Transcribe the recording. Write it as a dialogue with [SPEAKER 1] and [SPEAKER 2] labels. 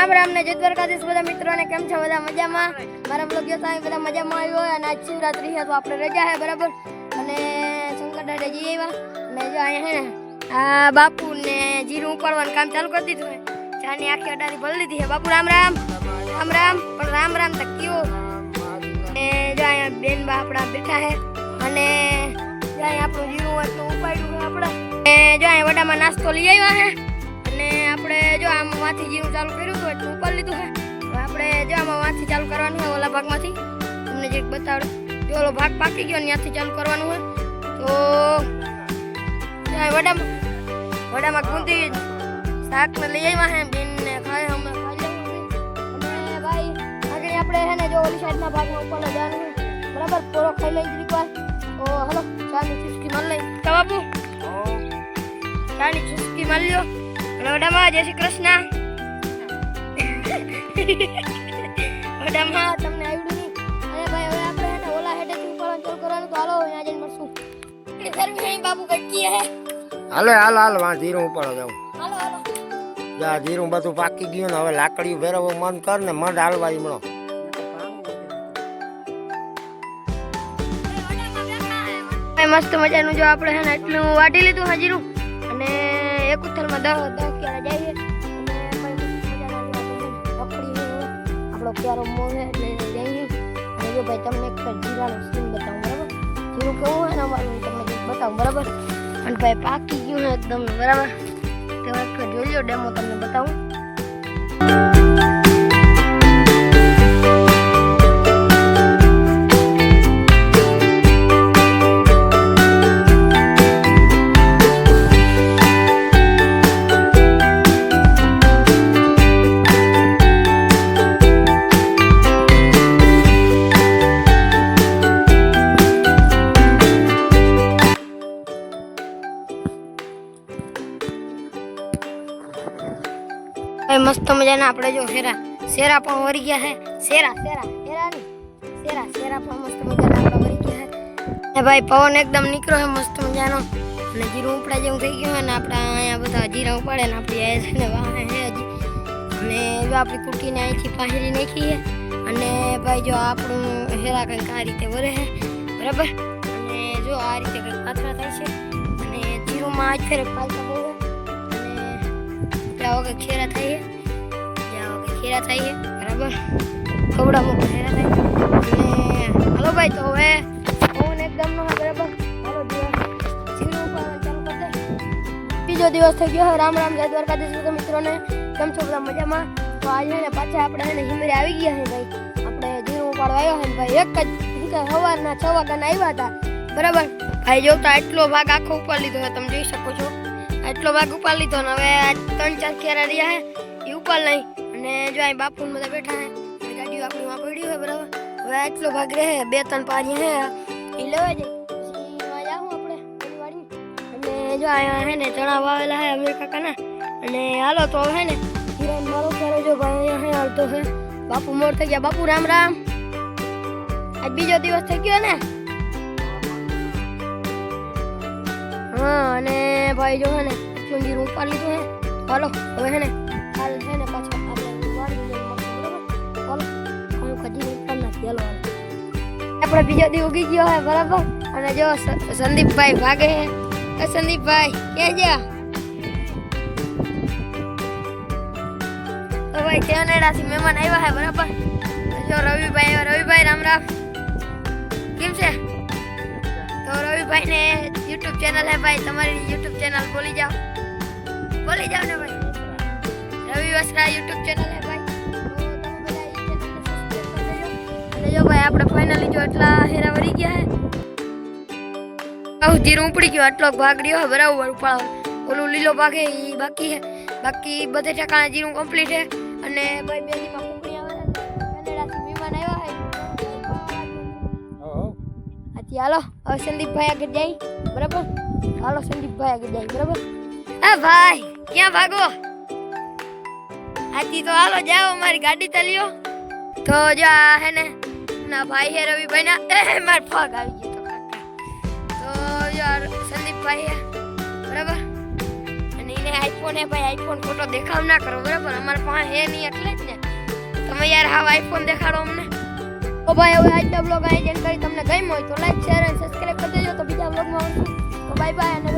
[SPEAKER 1] રામ રામ ને જય દ્વારકાધીશ બધા મિત્રોને, કેમ છો બધા મજામાં? મારા બ્લોગ હોય બધા મજામાં આવ્યો અને આજ શિવરાત્રી છે, તો આપણે રજા છે, બરાબર? અને શંકર દાદા જઈ આવ્યા. અને જો અહીંયા હે ને, આ બાપુ ને જીરું ઉપાડવાનું કામ ચાલુ કરી દીધું છે. ચાની આખી અડારી ભરી લીધી છે. બાપુ, રામ રામ. રામ રામ. પણ રામ રામ તો કયો. ને જો અહીંયા બેન બા આપણા બેઠા છે. અને જો અહીંયા આપણું જીરું હતું ઉપાડ્યું આપણે. જો અહીંયા વડામાં નાસ્તો લઈ આવ્યા છે. અને આપણે જો આમ માંથી જીરું ચાલુ કર્યું હતું એટલું ઉપર લીધું છે હવે આપણે જો આમાં માંથી ચાલુ કરવાનું હોય ઓલા ભાગમાંથી. તમને જે બતાવડે. જો ઓલો ભાગ પાકી ગયો ત્યાંથી ચાલુ કરવાનું હોય તો વડામાં. વડામાં ગુંદી શાક ને લઈ આવ્યા હે બેન ને ખાય હમણાં ખાઈ ભાઈ આગળ આપણે છે ને જો ઓલી સાઈડના ભાગમાં ઉપર જવાનું બરાબર? પોરો ખાઈ લઈ જરીક વાર. તો હલો ચાની ચુસ્કી મારી લઈ તો બાપુ. ચાની ચુસ્કી મારી લ્યો. અને જય શ્રી કૃષ્ણ વડામાં તમને આવડ્યું નહીં અરે ભાઈ હવે આપણે એને ઓલા હેડે થી ઉપાડવાનું ચાલુ કરવાનું તો હાલો અહીંયા જઈને મળશું અહીં બાબુ કટકી હે
[SPEAKER 2] હાલો હાલ હાલ વાં ધીરું ઉપાડો જાઉં
[SPEAKER 1] હાલો હાલો
[SPEAKER 2] જા ધીરું બધું પાકી ગયું ને હવે લાકડીયું ફેરવવું મન કર ને મન હાલવા ઈમણો
[SPEAKER 1] ભાઈ મસ્ત મજાનું જો આપણે હે ને એટલું વાટી લીધું હાજીરું અને એક ઉથલમાં દહ દહ આપણો ક્યારો મોહ છે એટલે જઈએ. અને જો ભાઈ તમને એક જીરાનું સીન બતાવું, બરાબર? જીરું કેવું હોય ને અમારું તમને બતાવું, બરાબર? અને ભાઈ પાકી ગયું ને એકદમ, બરાબર? તો એક જોઈ લો ડેમો તમને બતાવું. એ મસ્ત મજાના આપણે જો શેરા. શેરા પણ વરી ગયા છે શેરા શેરા શેરા શેરા શેરા પણ મસ્ત મજાના આપણે વરી ગયા છે ને ભાઈ પવન એકદમ નીકળ્યો છે મસ્ત મજાનો. અને જીરું ઉપડા જેવું થઈ ગયું અને આપણા અહીંયા બધા જીરા ઉપાડે ને આપણી આ છે ને વાહે હે હજી. અને જો આપણી કુટીને અહીંથી પાહેરી નાખી છે અને ભાઈ જો આપણું હેરા કંઈક આ રીતે વરે છે બરાબર? અને જો આ રીતે કંઈક પાથરા થાય છે. અને જીરુંમાં આજ ફેરે પાલતા બહુ કે ખેરા થઈએ? ત્યાં વગર ખેરા થાય બરાબર. કવડા મોટા ખેરા થાય. અને હાલો ભાઈ, તો હવે ફોન એકદમ નો બરાબર? હાલો બીજો દિવસ થઈ ગયો, રામ રામ જય દ્વારકાધીશ બધા મિત્રોને. કેમ છો બધા મજામાં? તો આજે ને પાછા આપણે એને હિમરે આવી ગયા છે ભાઈ. આપણે જીરું ઉપાડવા આવ્યો છે ભાઈ. એક જ સવારના છ વાગ્યાના આવ્યા હતા. બરાબર? ભાઈ જોતા એટલો ભાગ આખો ઉપર લીધો છે, તમે જોઈ શકો છો. એટલો ભાગ ઉપાડ લીધો ને હવે આ ત્રણ ચાર ખેરા રહ્યા હે એ ઉપાડ નહીં અને જો અહીં બાપુ બધા બેઠા હે ગાડીઓ આપણી માં પડ્યું હોય બરાબર. હવે એટલો ભાગ રહે, બે ત્રણ પાણી હે એ લેવા અને જો અહીંયા હે ને ચણા વાવેલા હે અમીર કાકાના. અને હાલો તો હે ને, હિરાન મારો ઘરે જો ભાઈ અહીંયા હે, હાલતો હે. બાપુ મોર થઈ ગયા. બાપુ રામ રામ. આજ બીજો દિવસ થઈ ગયો ને. અને ભાઈ જો હે ને ચુંજી રૂમ પાડી લીધું હે હાલો હવે હે ને હાલ હે ને પાછા આપણે વાડી જઈને મળશું બરાબર હાલો હું કદી રૂમ પાડી નાખી હાલો હાલો આપણે બીજો દી ઉગી ગયો હે બરાબર અને જો સ- સંદીપભાઈ ભાગે હે એ સંદીપભાઈ ક્યાં ગયા તો ભાઈ કેનેડાથી મહેમાન આવ્યા હે બરાબર જો રવિભાઈ આવ્યા રવિભાઈ રામ રામ કેમ છે તો રવિભાઈ ને યુટ્યુબ ચેનલ હે ભાઈ, તમારી યુટ્યુબ ચેનલ બોલી જાઓ. બોલી જાઓ ને ભાઈ. રવિ વસરા યુટ્યુબ ચેનલ હે ભાઈ. જો ભાઈ, આપણે ફાઇનલી જો એટલા હેરા વળી ગયા હે. આવું જીરું ઉપડી ગયો, આટલો ભાગ રહ્યો બરાબર ઉપાડો. ઓલું લીલો ભાગ હે એ બાકી હે. બાકી બધે ઠેકાણા જીરું કમ્પ્લીટ હે. અને ભાઈ બે આથી હાલો હવે સંદીપભાઈ આગળ જાય બરાબર હાલો સંદીપભાઈ આગળ જાય બરાબર હા ભાઈ ક્યાં ભાગો આથી તો હાલો જાઓ મારી ગાડી તલ્યો તો જો આ હે ને ના ભાઈ હે રવિભાઈ ના એ માર પગ આવી ગયો તો યાર સંદીપભાઈ હે બરાબર અને એને આઈફોન હે ભાઈ આઈફોન ફોટો દેખાવ ના કરો, બરાબર? અમારે પાસે હે નહીં એટલે જ ને. તમે યાર હા આઈફોન દેખાડો અમને. તો ભાઈ, હવે આજનો બ્લોગ અહીં એન્ડ કરી. તમને ગમ્યો હોય તો લાઈક શેર અને સબસ્ક્રાઇબ કરી દેજો. તો બીજા બ્લોગમાં આવશું તો બાય બાય અને